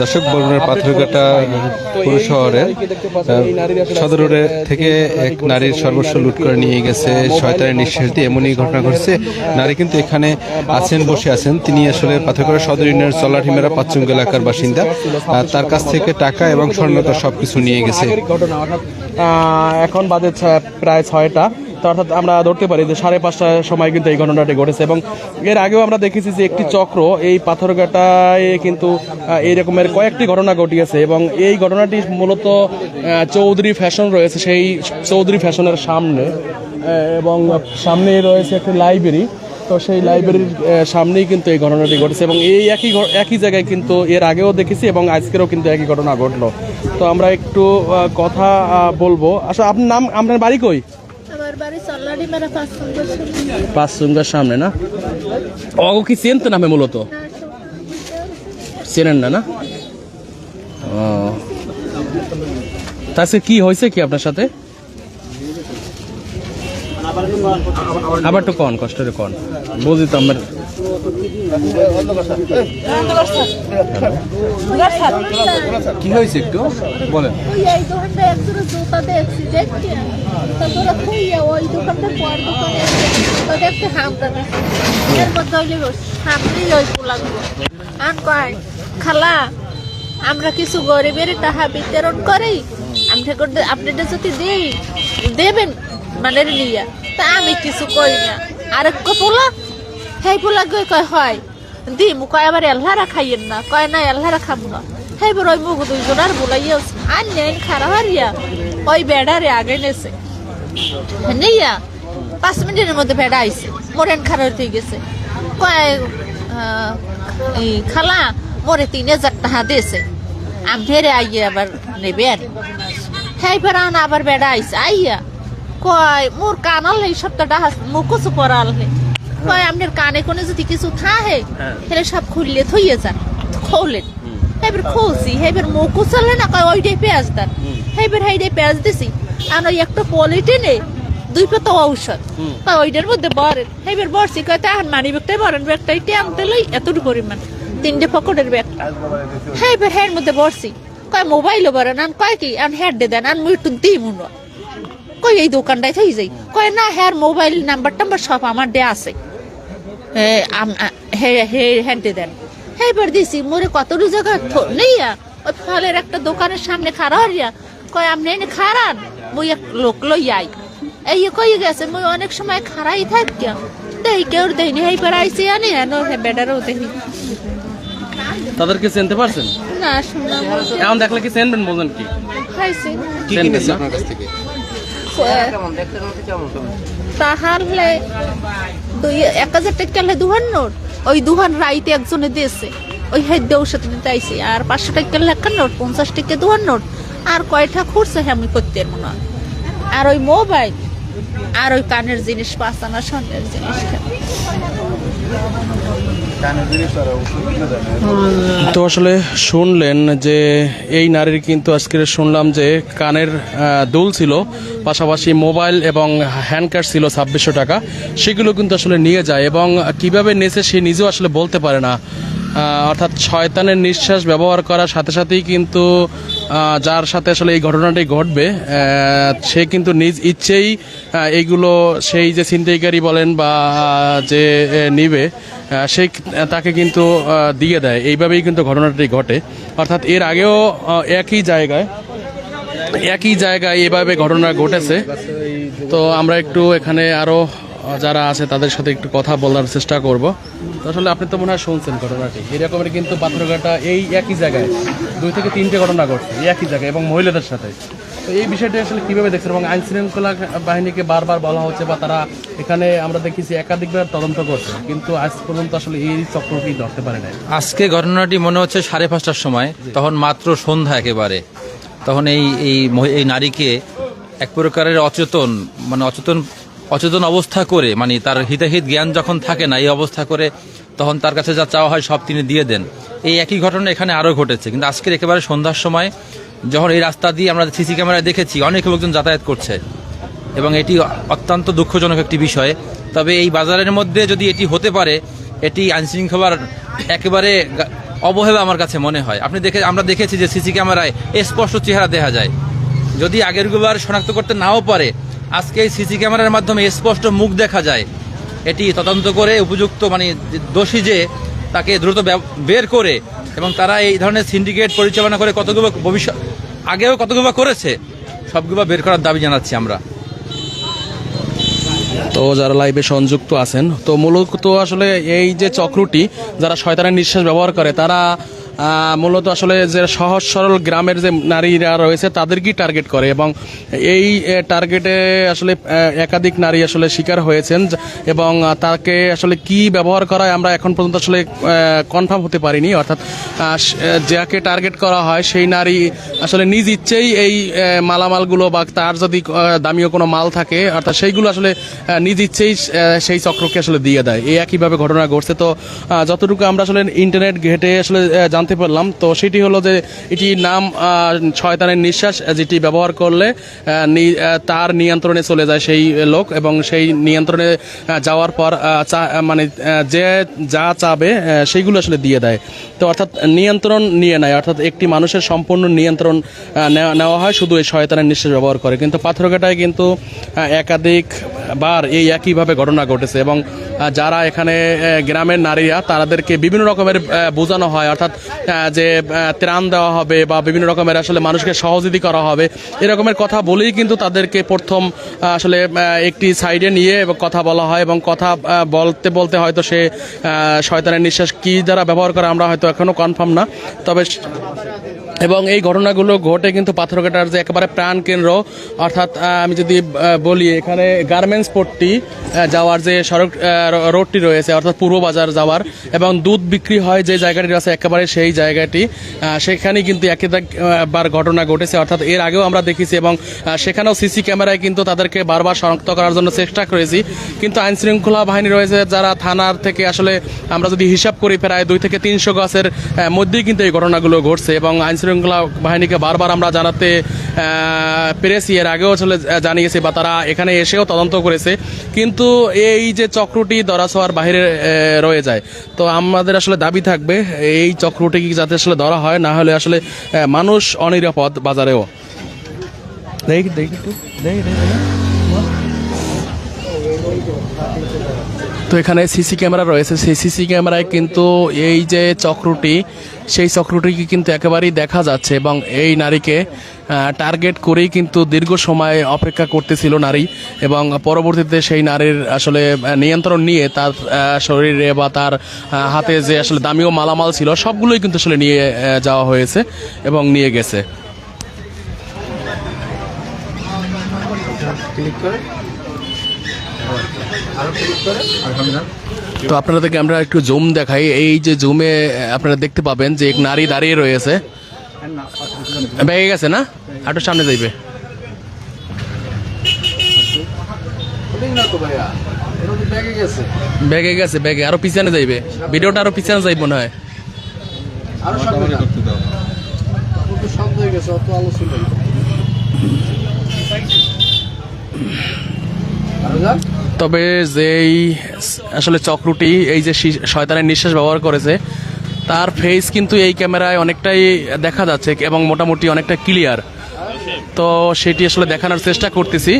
দর্শক বরগুনার পাথরঘাটা পুরো শহরের সদর রোডে থেকে এক নারীর সর্বস্ব লুট করে নিয়ে গেছে শয়তানের নিঃশ্বাস দিয়ে এমনই ঘটনা ঘটছে। নারী কিন্তু এখানে আছেন বসে আছেন। তিনি আসলে পাথরঘাটা সদর ইউনিয়নের চলাঠিমেরা পাঁচচুঙ্গ এলাকার বাসিন্দা। তার কাছ থেকে টাকা এবং স্বর্ণতা সবকিছু নিয়ে গেছে। এখন বাজে প্রায় ছয়টা। অর্থাৎ আমরা ধরতে পারি যে সাড়ে পাঁচটার সময় কিন্তু এই ঘটনাটি ঘটেছে এবং এর আগেও আমরা দেখেছি যে একটি চক্র এই পাথরঘাটায় কিন্তু এই রকমের কয়েকটি ঘটনা ঘটিয়েছে এবং এই ঘটনাটি মূলত চৌধুরী ফ্যাশন রয়েছে সেই চৌধুরী ফ্যাশনের সামনে এবং সামনেই রয়েছে একটি লাইব্রেরি। তো সেই লাইব্রেরির সামনেই কিন্তু এই ঘটনাটি ঘটেছে এবং এই একই একই জায়গায় কিন্তু এর আগেও দেখেছি এবং আজকেরও কিন্তু একই ঘটনা ঘটলো। তো আমরা একটু কথা বলব। আসলে আপনার নাম, আপনার বাড়ি কই? পাঁচ সুঙ্গার সামনে না? অগো কি চেনতে নামে মূলত? চেনেন না না? ও। তাছে কি হয়েছে কি আপনার সাথে? আবার তো কন কষ্টের কন। বুঝি তো আমার কি হয়েছে একটু? বলেন। এই দোকানটা একজোড়া জুতা দেখছি দেখছি। তারপরে খুইয়া ওই দোকানটা পর দোকানে জুতা দেখতে হামটা দেখছি এর মধ্যে হইলে সামনেই ওই লাগবো। আন কয় খালা আমরা কিছু গরিবের টাকা বিতরণ করি আপনি আপনাদের যদি দিই দেবেন মানে নিয়া। তা আমি কিছু করি না। আরেক পোলা সেই পোলা কয় হয় দিম কয় আবার এলহারা খাইয়েন না কয় না এলহারা খাম না সেইবার ওই মুখ দুইজনের বলাইয়া আর নেন খারা হারিয়া ওই বেড়ারে আগে নেছে নেইয়া পাঁচ মিনিটের মধ্যে বেড়া আইছে মোরেন খারা হয়ে গেছে কয় খালা মোরে তিন হাজার টাকা দিয়েছে আমঠেরে আইয়ে আবার নেবে আর সেইবার আন আবার বেড়া আইছে আইয়া কয় মোর কানাল এই সপ্তাহটা মুখোশ পরালে কয় আপনার কানে কোনে যদি কিছু থাকে তাহলে সব খুললে থইয়ে যান খোলেন। এবার খুলছি এবার মুখো চলে না কয় ওইটাই পেঁয়াজ দেন এবার হাইটাই পেঁয়াজ দিছি আর ওই একটা পলিটিনে দুই পাতা ঔষধ কয় ওইটার মধ্যে বরেন। এবার বরছি কয় তাহার মানি ব্যাগটাই বরেন ব্যাগটাই আনতে লই এতটুকু পরিমাণ তিনটে পকেটের ব্যাগটা হ্যাঁ এবার হ্যাঁ মধ্যে বরছি কয় মোবাইলও বরেন। আন কয় কি আন হ্যাঁ দে দেন আন মুই একটু দিই মুনো। কই এই দোকানটায় থাই যাই। কয় না হ্যাঁ মোবাইল নাম্বার টাম্বার সব আমার দেয়া আছে। এ, আম- হে হে হ্যান্ডে দেন। হে এবার দিছি মোরে জায়গা থ- নেইয়া? ওই ফলের একটা দোকানের সামনে খাড়া হরিয়া কয় আপনি এনে খারান মুই এক লোক লই আই। এই কই গেছে মুই অনেক সময় খারাই থাকি দেই কেউ দেয়নি হেই আনি এনো হে বেডারও দেখি তাদেরকে চিনতে পারছেন? না শুনলাম এখন দেখলে কি চেনবেন বলছেন কি? খাইছি। কি কিনেছে আপনার কাছ থেকে। তাহলে দুই এক হাজার টাকা দুহান নোট। ওই দুহান রাইতে একজনে দিয়েছে। ওই হেড ঔষধ দিতে আইসি আর পাঁচশো টাকা লেখা নোট, পঞ্চাশ টাকা দুহান নোট। আর কয়টা খুঁড়ছে আমি করতে মনে হয়। আর ওই মোবাইল, আর ওই কানের জিনিস, পাঁচ আনা স্বর্ণের জিনিস। তো আসলে শুনলেন যে এই নারীর কিন্তু আজকে শুনলাম যে কানের দুল ছিল, পাশাপাশি মোবাইল এবং হ্যান্ড ছিল ছাব্বিশশো টাকা। সেগুলো কিন্তু আসলে নিয়ে যায় এবং কীভাবে নেছে সে নিজেও আসলে বলতে পারে না। অর্থাৎ শয়তানের নিঃশ্বাস ব্যবহার করার সাথে সাথেই কিন্তু যার সাথে আসলে এই ঘটনাটি ঘটবে সে কিন্তু নিজ ইচ্ছেই এইগুলো সেই যে ছিনতাইকারী বলেন বা যে নিবে সে তাকে কিন্তু দিয়ে দেয়। এইভাবেই কিন্তু ঘটনাটি ঘটে। অর্থাৎ এর আগেও একই জায়গায় একই জায়গায় এভাবে ঘটনা ঘটেছে। তো আমরা একটু এখানে আরও আহ, যারা আছে তাদের সাথে একটু কথা বলার চেষ্টা করব। আসলে আপনি তো মনে হয় শুনছেন ঘটনাটি। এরকমের কিন্তু পাথরঘাটা এই একই জায়গায় দুই থেকে তিনটে ঘটনা ঘটছে এই একই জায়গায় এবং মহিলাদের সাথে। তো এই বিষয়টি আসলে কীভাবে দেখছেন এবং আইন শৃঙ্খলা বাহিনীকে বারবার বলা হচ্ছে বা তারা এখানে আমরা দেখেছি একাধিকবার তদন্ত করছে কিন্তু আজ পর্যন্ত আসলে এই চক্রটি ধরতে পারে নাই? আজকে ঘটনাটি মনে হচ্ছে সাড়ে পাঁচটার সময় তখন মাত্র সন্ধ্যা একেবারে। তখন এই এই নারীকে এক প্রকারের অচেতন মানে অচেতন অচেতন অবস্থা করে মানে তার হিতাহিত জ্ঞান যখন থাকে না, এই অবস্থা করে, তখন তার কাছে যা চাওয়া হয় সব তিনি দিয়ে দেন। এই একই ঘটনা এখানে আরও ঘটেছে। কিন্তু আজকের একেবারে সন্ধ্যার সময় যখন এই রাস্তা দিয়ে আমরা সিসি ক্যামেরায় দেখেছি, অনেক লোকজন যাতায়াত করছে। এবং এটি অত্যন্ত দুঃখজনক একটি বিষয়। তবে এই বাজারের মধ্যে যদি এটি হতে পারে, এটি আইনশৃঙ্খলার একেবারে অবহেলা আমার কাছে মনে হয়। আপনি দেখে, আমরা দেখেছি যে সিসি ক্যামেরায় স্পষ্ট চেহারা দেখা যায়। যদি আগের গুবার শনাক্ত করতে নাও পারে আজকে এই সিসি ক্যামেরার মাধ্যমে স্পষ্ট মুখ দেখা যায়। এটি তদন্ত করে উপযুক্ত মানে দোষী যে, তাকে দ্রুত বের করে এবং তারা এই ধরনের সিন্ডিকেট পরিচালনা করে কতগুলো ভবিষ্যৎ আগেও কতগুলো করেছে, সবগুলো বের করার দাবি জানাচ্ছি আমরা। তো যারা লাইভে সংযুক্ত আছেন, তো মূলত আসলে এই যে চক্রটি, যারা শয়তানের নিঃশ্বাস ব্যবহার করে, তারা মূলত আসলে যে সহজ সরল গ্রামের যে নারীরা রয়েছে, তাদেরকেই টার্গেট করে এবং এই টার্গেটে আসলে একাধিক নারী আসলে শিকার হয়েছেন এবং তাকে আসলে কি ব্যবহার করায় আমরা এখন পর্যন্ত আসলে কনফার্ম হতে পারিনি। অর্থাৎ যাকে টার্গেট করা হয়, সেই নারী আসলে নিজ ইচ্ছেই এই মালামালগুলো বা তার যদি দামিও কোনো মাল থাকে, অর্থাৎ সেইগুলো আসলে নিজ ইচ্ছেই সেই চক্রকে আসলে দিয়ে দেয়। এই একইভাবে ঘটনা ঘটছে। তো যতটুকু আমরা আসলে ইন্টারনেট ঘেটে আসলে জানতে পারলাম। তো সেটি হলো যে এটি নাম শয়তানের নিঃশ্বাস যেটি ব্যবহার করলে তার নিয়ন্ত্রণে চলে যায় সেই লোক এবং সেই নিয়ন্ত্রণে যাওয়ার পর মানে যে যা চাবে সেইগুলো আসলে দিয়ে দেয়। তো অর্থাৎ নিয়ন্ত্রণ নিয়ে নেয়। অর্থাৎ একটি মানুষের সম্পূর্ণ নিয়ন্ত্রণ নেওয়া- নেওয়া হয় শুধু এই শয়তানের নিঃশ্বাস ব্যবহার করে। কিন্তু পাথরঘাটায় কিন্তু একাধিক বার এই একইভাবে ঘটনা ঘটেছে এবং যারা এখানে গ্রামের নারীরা, তাদেরকে বিভিন্ন রকমের বোঝানো হয়। অর্থাৎ যে ত্রাণ দেওয়া হবে বা বিভিন্ন রকমের আসলে মানুষকে সহযোগী করা হবে, এরকমের কথা বলেই কিন্তু তাদেরকে প্রথম আসলে একটি সাইডে নিয়ে কথা বলা হয় এবং কথা বলতে বলতে হয়তো সে শয়তানের নিঃশ্বাস কি দ্বারা ব্যবহার করে আমরা হয়তো এখনও কনফার্ম না। তবে এবং এই ঘটনাগুলো ঘটে কিন্তু পাথরঘাটার যে একেবারে প্রাণ কেন্দ্র। অর্থাৎ আমি যদি বলি, এখানে গার্মেন্টস পোর্টটি যাওয়ার যে সড়ক রোডটি রয়েছে, অর্থাৎ পূর্ব বাজার যাওয়ার এবং দুধ বিক্রি হয় যে জায়গাটি আছে একেবারে সেই জায়গাটি সেখানে কিন্তু বার ঘটনা ঘটেছে। অর্থাৎ, এর আগেও আমরা দেখেছি এবং সেখানেও সিসি ক্যামেরায় কিন্তু তাদেরকে বারবার শনাক্ত করার জন্য চেষ্টা করেছি। কিন্তু আইন শৃঙ্খলা বাহিনী রয়েছে, যারা থানার থেকে আসলে আমরা যদি হিসাব করি, প্রায় দুই থেকে তিনশো গাছের মধ্যেই কিন্তু এই ঘটনাগুলো ঘটছে এবং আইন শৃঙ্খলা বাহিনীকে বারবার আমরা জানাতে পেরেছি। এর আগেও আসলে জানিয়েছি বা তারা এখানে এসেও তদন্ত করেছে। কিন্তু এই যে চক্রটি দরাছোয়ার বাইরে আহ, রয়ে যায় তো আমাদের আসলে দাবি থাকবে এই চক্রটি কি যাতে আসলে ধরা হয় না হলে আসলে মানুষ অনিরাপদ বাজারেও। দেখি। তো এখানে সিসি ক্যামেরা রয়েছে। সেই সিসি ক্যামেরায় কিন্তু এই যে চক্রটি সেই চক্রটিকে কিন্তু একেবারেই দেখা যাচ্ছে এবং এই নারীকে টার্গেট করেই কিন্তু দীর্ঘ সময় অপেক্ষা করতেছিল নারী এবং পরবর্তীতে সেই নারীর আসলে নিয়ন্ত্রণ নিয়ে তার শরীরে বা তার হাতে যে আসলে দামিও মালামাল ছিল, সবগুলোই কিন্তু আসলে নিয়ে যাওয়া হয়েছে এবং নিয়ে গেছে। তো আপনাদেরকে আমরা একটু জুম দেখাই। এই যে জুমে আপনারা দেখতে পাবেন যে এক নারী দাঁড়িয়ে রয়েছে। ব্যাগে গেছে না? একটু সামনে যাইবে। ব্যাগে গেছে ব্যাগে। আরও পিছনে যাইবে। ভিডিওটা আরও পিছনে যাইব মনে হয়। তবে যেই আসলে চক্রটি এই যে শয়তানের নিঃশ্বাস ব্যবহার করেছে তার ফেস কিন্তু এই ক্যামেরায় অনেকটাই দেখা যাচ্ছে এবং মোটামুটি অনেকটা ক্লিয়ার তো সেটি আসলে দেখানোর চেষ্টা করতেছি।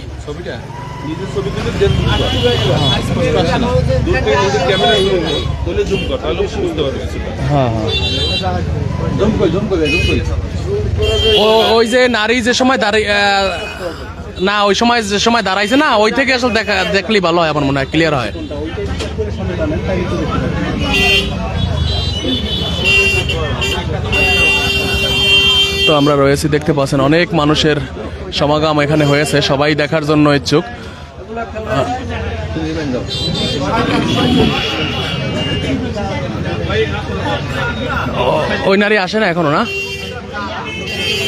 ওই যে নারী যে সময় দাঁড়িয়ে না, ওই সময় যে সময় দাঁড়াইছে না, ওই থেকে আসলে দেখা দেখলেই ভালো হয়, আমার মনে হয় ক্লিয়ার হয়। তো আমরা রয়েছি, দেখতে পাচ্ছেন, অনেক মানুষের সমাগম এখানে হয়েছে, সবাই দেখার জন্য ইচ্ছুক। ওই নারী আসে না এখনও, না?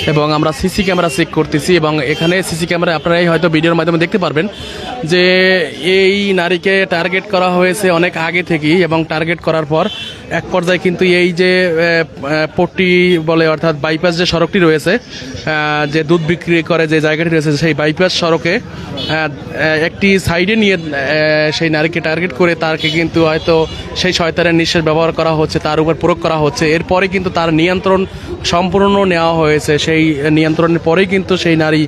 এবং আমরা সিসি ক্যামেরা চেক করতেছি এবং এখানে সিসি ক্যামেরা আপনারাই হয়তো ভিডিওর মাধ্যমে দেখতে পারবেন যে এই নারীকে টার্গেট করা হয়েছে অনেক আগে থেকেই এবং টার্গেট করার পর এক পর্যায়ে কিন্তু এই যে পট্টি বলে অর্থাৎ বাইপাস যে সড়কটি রয়েছে যে দুধ বিক্রি করে যে জায়গাটি রয়েছে সেই বাইপাস সড়কে একটি সাইডে নিয়ে সেই নারীকে টার্গেট করে তাকে কিন্তু হয়তো সেই শয়তানের নিঃশ্বাস ব্যবহার করা হচ্ছে, তার উপর প্রয়োগ করা হচ্ছে। এরপরে কিন্তু তার নিয়ন্ত্রণ সম্পূর্ণ নেওয়া হয়েছে। সেই নিয়ন্ত্রণের পরেই কিন্তু সেই নারী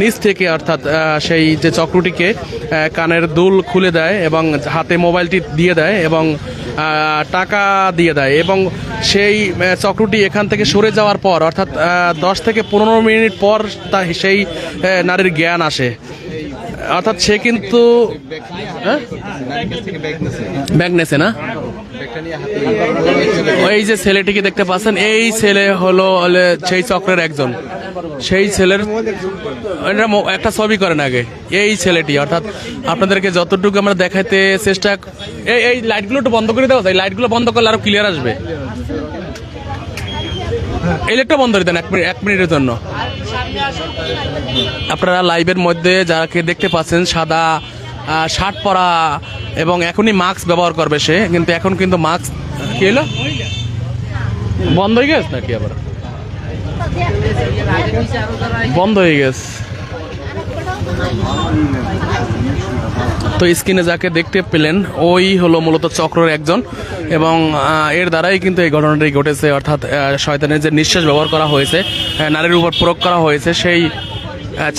নিচ থেকে অর্থাৎ সেই যে চক্রটিকে কানের দুল খুলে দেয় এবং হাতে মোবাইলটি দিয়ে দেয় এবং টাকা দিয়ে দেয় এবং সেই চক্রটি এখান থেকে সরে যাওয়ার পর, অর্থাৎ দশ থেকে পনেরো মিনিট পর তা সেই নারীর জ্ঞান আসে। অর্থাৎ সে কিন্তু হ্যাঁ? ব্যাগ নেছে না? ওই যে ছেলেটিকে দেখতে পাচ্ছেন, এই ছেলে হলো সেই চক্রের একজন। সেই ছেলের একটা ছবি করেন আগে। এই ছেলেটি, অর্থাৎ আপনাদেরকে যতটুকু আমরা দেখাইতে চেষ্টা এই এই লাইটগুলো একটু বন্ধ করে দেওয়া যায় লাইটগুলো বন্ধ করলে আরও ক্লিয়ার আসবে। এই লাইটটা বন্ধ করে দেন এক মিনিট এক মিনিটের জন্য। আপনারা লাইভের মধ্যে যাকে দেখতে পাচ্ছেন, সাদা শার্ট পরা এবং এখনই মাস্ক ব্যবহার করবে সে, কিন্তু এখন কিন্তু মাস্ক কি হলো? বন্ধ হয়ে গেছে নাকি আবার? বন্ধ হয়ে গেছে। তো স্ক্রিনে যাকে দেখতে পেলেন, ওই হলো মূলত চক্রের একজন এবং এর দ্বারাই কিন্তু এই ঘটনাটি ঘটেছে, অর্থাৎ শয়তানের যে নিঃশ্বাস ব্যবহার করা হয়েছে নারীর উপর প্রয়োগ করা হয়েছে, সেই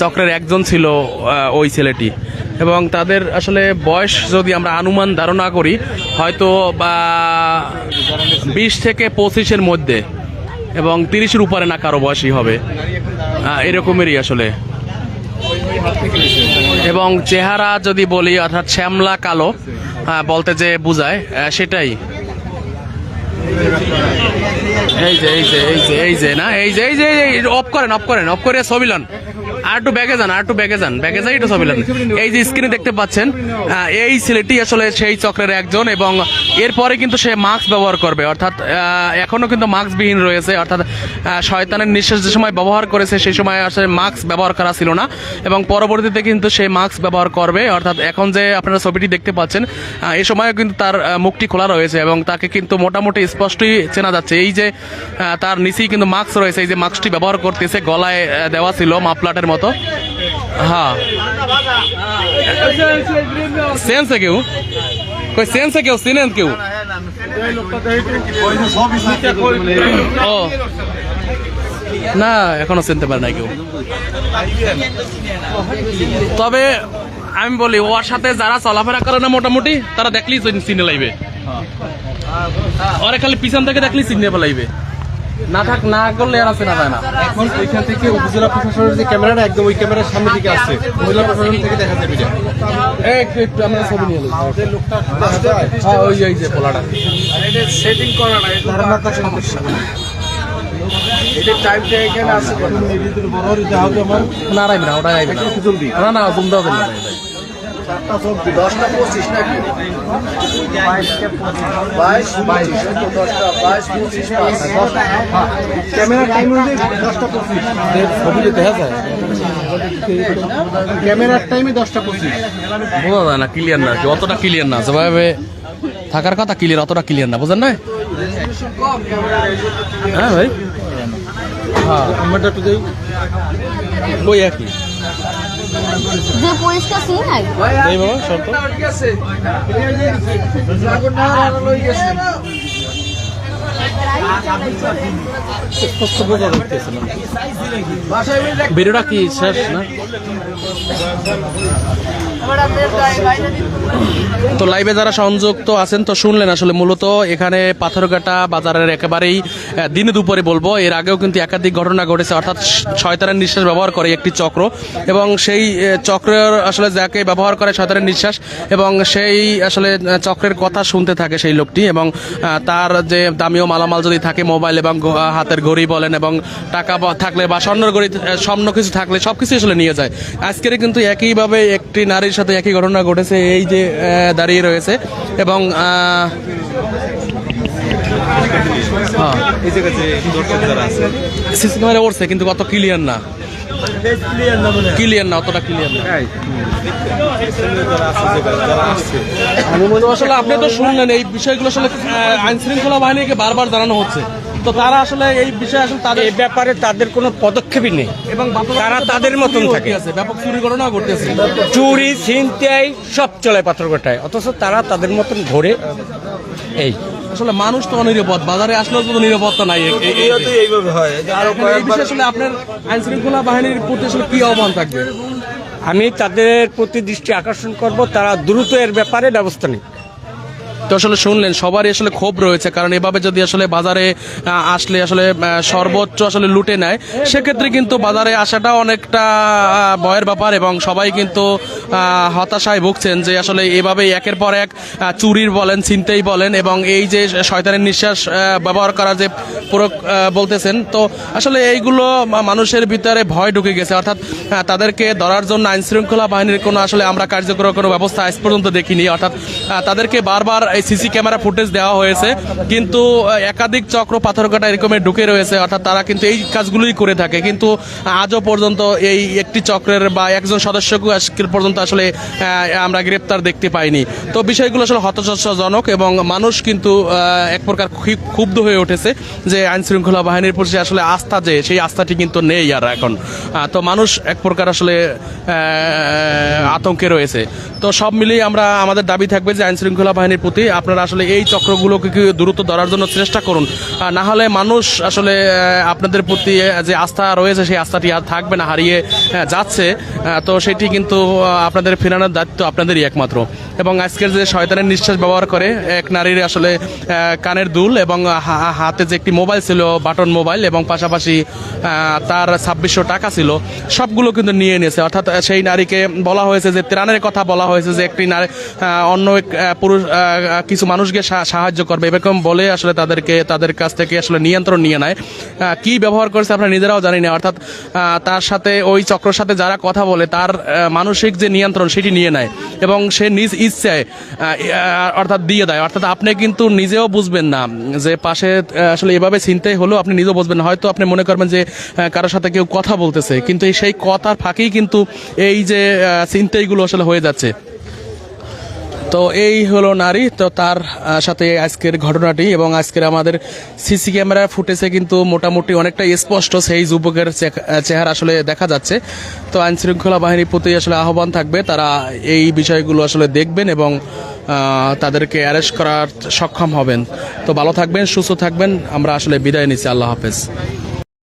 চক্রের একজন ছিল ওই ছেলেটি। এবং তাদের আসলে বয়স যদি আমরা আনুমান ধারণা করি, হয়তো বা বিশ থেকে পঁচিশের মধ্যে। এবং তিরিশের উপরে না কারও বয়সই হবে। এরকমেরই আসলে। এবং চেহারা যদি বলি, অর্থাৎ শ্যামলা কালো হ্যাঁ বলতে যে বুঝায় সেটাই। এই যে এই যে এই যে এই যে, না? এই যে এই যে অফ করেন অফ করেন অফ করে ছবি লন। আর একটু ব্যাগে যান, আর ব্যাগে যান। ব্যাগে যাই, একটু ছবি এই যে স্ক্রিনে দেখতে পাচ্ছেন এই ছেলেটি আসলে সেই চক্রের একজন এবং এরপরে কিন্তু সে মাস্ক ব্যবহার করবে। অর্থাৎ এখনও কিন্তু মাস্ক বিহীন রয়েছে। অর্থাৎ শয়তানের নিঃশ্বাস যে সময় ব্যবহার করেছে, সেই সময় আসলে মাস্ক ব্যবহার করা ছিল না এবং পরবর্তীতে কিন্তু সে মাস্ক ব্যবহার করবে। অর্থাৎ, এখন যে আপনারা ছবিটি দেখতে পাচ্ছেন এই সময়ও কিন্তু তার মুখটি খোলা রয়েছে এবং তাকে কিন্তু মোটামুটি স্পষ্টই চেনা যাচ্ছে। এই যে তার নিচেই কিন্তু মাস্ক রয়েছে। এই যে মাস্কটি ব্যবহার করতেছে, গলায় দেওয়া ছিল মাপলাটের মতো? হ্যাঁ। কেউ? কই, সেন্সে কেউ চিনেন কেউ? ও। না, এখনও চিনতে পারে নাই কেউ। তবে আমি বলি, ওর সাথে যারা চলাফেরা করে না মোটামুটি, তারা দেখলেই চিনে লাইবে ওরে খালি পিছন থেকে দেখলেই চিনে পেলাইবে না থাক না করলে আর আছে না যায় না। এখন ওইখান থেকে উপজেলা প্রশাসনের যে ক্যামেরাটা একদম ওই ক্যামেরার সামনে দিকে আছে উপজেলা প্রশাসন থেকে দেখা যাবে এটা। একটু একটু আমরা ছবি নিয়ে লই। হ্যাঁ ওই ওই যে পোলাটা। না না না না না। জুম দাও দশটা যায় ক্যামেরার টাইমে দশটা বোঝা যায় না ক্লিয়ার না, অতটা ক্লিয়ার না, যেভাবে থাকার কথা ক্লিয়ার অতটা ক্লিয়ার না, বুঝেন না হ্যাঁ ভাই। হ্যাঁ ওই একই। যে পরিষ্কার ছিল না এই বাবা শর্ত স্পষ্ট কি শেষ না? তো লাইভে যারা সংযুক্ত আছেন, তো শুনলেন আসলে মূলত এখানে পাথরঘাটা বাজারের একেবারেই দিনে দুপুরে বলব, এর আগেও কিন্তু একাধিক ঘটনা ঘটেছে, অর্থাৎ শয়তানের নিঃশ্বাস ব্যবহার করে একটি চক্র, এবং সেই চক্রের আসলে যাকে ব্যবহার করে শয়তানের নিঃশ্বাস, এবং সেই আসলে চক্রের কথা শুনতে থাকে সেই লোকটি, এবং তার যে দামিও মালামাল যদি থাকে মোবাইল এবং হাতের ঘড়ি বলেন এবং টাকা থাকলে বা স্বর্ণর ঘড়ি স্বর্ণ কিছু থাকলে সব কিছু আসলে নিয়ে যায়। আজকের কিন্তু একইভাবে একটি নারীর সাথে একই ঘটনা ঘটেছে এই যে দাঁড়িয়ে রয়েছে এবং হ্যাঁ। সিসি ক্যামেরা উঠছে কিন্তু কত ক্লিয়ার না। ক্লিয়ার না অতটা ক্লিয়ার না। আসলে আপনি তো শুনলেন এই বিষয়গুলো আসলে আইন শৃঙ্খলা বাহিনীকে বারবার জানানো হচ্ছে। তো তারা আসলে এই বিষয়ে আসলে তাদের এই ব্যাপারে তাদের কোনো পদক্ষেপই নেই। এবং তারা তাদের মতন থাকে। ব্যাপক চুরি ঘটনা ঘটতেছে চুরি ছিনতাই সব চলে পাথরঘাটায় অথচ তারা তাদের মতন ঘোরে। এই। আসলে মানুষ তো অনিরাপদ বাজারে আসলেও তো নিরাপত্তা নাই। এইভাবে হয়। আসলে আপনার আইন শৃঙ্খলা বাহিনীর প্রতি আসলে কি আহ্বান থাকবে? আমি তাদের প্রতি দৃষ্টি আকর্ষণ করব তারা দ্রুত এর ব্যাপারে ব্যবস্থা নিক। তো আসলে শুনলেন, সবারই আসলে ক্ষোভ রয়েছে, কারণ এভাবে যদি আসলে বাজারে আসলে আসলে সর্বোচ্চ আসলে লুটে নেয়, সেক্ষেত্রে কিন্তু বাজারে আসাটা অনেকটা ভয়ের ব্যাপার এবং সবাই কিন্তু হতাশায় ভুগছেন যে আসলে এভাবে একের পর এক চুরির বলেন চিনতেই বলেন এবং এই যে শয়তানের নিঃশ্বাস ব্যবহার করা যে পুরো বলতেছেন, তো আসলে এইগুলো মানুষের ভিতরে ভয় ঢুকে গেছে। অর্থাৎ তাদেরকে ধরার জন্য আইন শৃঙ্খলা বাহিনীর কোনো আসলে আমরা কার্যকর কোনো ব্যবস্থা আজ পর্যন্ত দেখিনি। অর্থাৎ তাদেরকে বারবার এই সিসি ক্যামেরা ফুটেজ দেওয়া হয়েছে, কিন্তু একাধিক চক্র পাথরকাটা এরকমের ঢুকে রয়েছে, অর্থাৎ তারা কিন্তু এই কাজগুলোই করে থাকে। কিন্তু আজও পর্যন্ত এই একটি চক্রের বা একজন সদস্যকে আজকের পর্যন্ত আসলে আমরা গ্রেপ্তার দেখতে পাইনি। তো বিষয়গুলো আসলে হতাশাজনক এবং মানুষ কিন্তু এক প্রকার ক্ষি- ক্ষুব্ধ হয়ে উঠেছে যে আইন শৃঙ্খলা বাহিনীর প্রতি আসলে আস্থা যে, সেই আস্থাটি কিন্তু নেই আর এখন। তো মানুষ এক প্রকার আসলে আতঙ্কে রয়েছে। তো সব মিলিয়ে আমরা, আমাদের দাবি থাকবে যে আইন শৃঙ্খলা বাহিনীর প্রতি আপনারা আসলে এই চক্রগুলোকে দ্রুত ধরার জন্য চেষ্টা করুন? না হলে মানুষ আসলে আপনাদের প্রতি যে আস্থা রয়েছে, সেই আস্থাটি আর থাকবে না, হারিয়ে যাচ্ছে। তো সেটি কিন্তু আপনাদের ফেরানোর দায়িত্ব আপনাদেরই একমাত্র। এবং আজকের যে শয়তানের নিঃশ্বাস ব্যবহার করে এক নারীর আসলে কানের দুল এবং হাতে যে একটি মোবাইল ছিল, বাটন মোবাইল এবং পাশাপাশি তার ছাব্বিশশো টাকা ছিল, সবগুলো কিন্তু নিয়ে নিয়েছে। অর্থাৎ সেই নারীকে বলা হয়েছে যে, ত্রাণের কথা বলা হয়েছে যে, একটি নারী অন্য এক পুরুষ কিছু মানুষকে সাহায্য করবে। এরকম বলে আসলে তাদেরকে, তাদের কাছ থেকে আসলে নিয়ন্ত্রণ নিয়ে নেয়। কি ব্যবহার করেছে আপনারা নিজেরাও জানি না। অর্থাৎ তার সাথে, ওই চক্রের সাথে যারা কথা বলে, তার মানসিক যে নিয়ন্ত্রণ, সেটি নিয়ে নেয় এবং সে নিজ ইচ্ছায় অর্থাৎ দিয়ে দেয়। অর্থাৎ আপনি কিন্তু নিজেও বুঝবেন না যে পাশে আসলে এভাবে চিন্তাই হলো আপনি নিজেও বুঝবেন না। হয়তো আপনি মনে করবেন যে কারোর সাথে কেউ কথা বলতেছে, কিন্তু সেই কথার ফাঁকেই কিন্তু এই যে চিন্তাইগুলো আসলে হয়ে যাচ্ছে। তো এই হলো নারী, তো তার সাথে আজকের ঘটনাটি এবং আজকের আমাদের সিসি ক্যামেরা ফুটেছে কিন্তু মোটামুটি অনেকটা স্পষ্ট সেই যুবকের চেহারা আসলে দেখা যাচ্ছে। তো আইন শৃঙ্খলা বাহিনীর প্রতি আসলে আহ্বান থাকবে, তারা এই বিষয়গুলো আসলে দেখবেন এবং তাদেরকে অ্যারেস্ট করার সক্ষম হবেন। তো ভালো থাকবেন, সুস্থ থাকবেন, আমরা আসলে বিদায় নিচ্ছি, আল্লাহ হাফেজ।